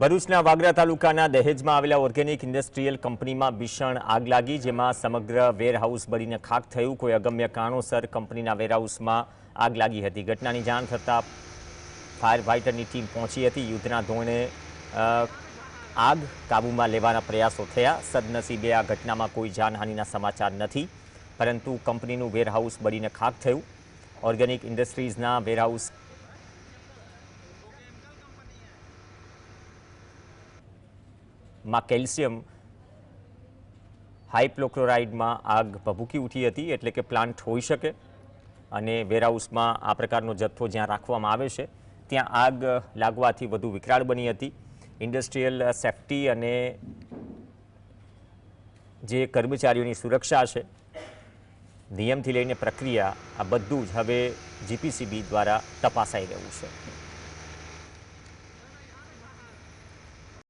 ભરૂચના વાગરા તાલુકાના દહેજમાં આવેલા ઓર્ગેનિક ઇન્ડસ્ટ્રીયલ કંપનીમાં ભીષણ આગ લાગી જેમાં સમગ્ર વેરહાઉસ ભરીને ખાખ થયું કોઈ અગમ્ય કારણે સર કંપનીના વેરહાઉસમાં આગ લાગી હતી ઘટનાની જાણ થતા ફાયર બાઇટરની ટીમ પહોંચી હતી યુદ્ધના ધોરણે આગ કાબૂમાં લેવાના પ્રયાસો થયા સદનસીબે આ ઘટનામાં કોઈ જાનહાનિના સમાચાર નથી પરંતુ કંપનીનું વેરહાઉસ ભરીને ખાખ થયું ઓર્ગેનિક ઇન્ડસ્ટ્રીઝના વેરહાઉસ માં કેલ્શિયમ હાઇપ્લોક્લોરાઇડમાં આગ ભભૂકી ઉઠી હતી એટલે કે પ્લાન્ટ હોઈ શકે અને વેરહાઉસમાં આ પ્રકારનો જથ્થો જ્યાં રાખવામાં આવે છે ત્યાં આગ લાગવાથી વધુ વિકરાળ બની હતી ઇન્ડસ્ટ્રીયલ સેફટી અને જે કર્મચારીઓની સુરક્ષા છે નિયમથી લઈને પ્રક્રિયા આ બધું જ હવે જીપીસીબી દ્વારા તપાસાઈ રહ્યું છે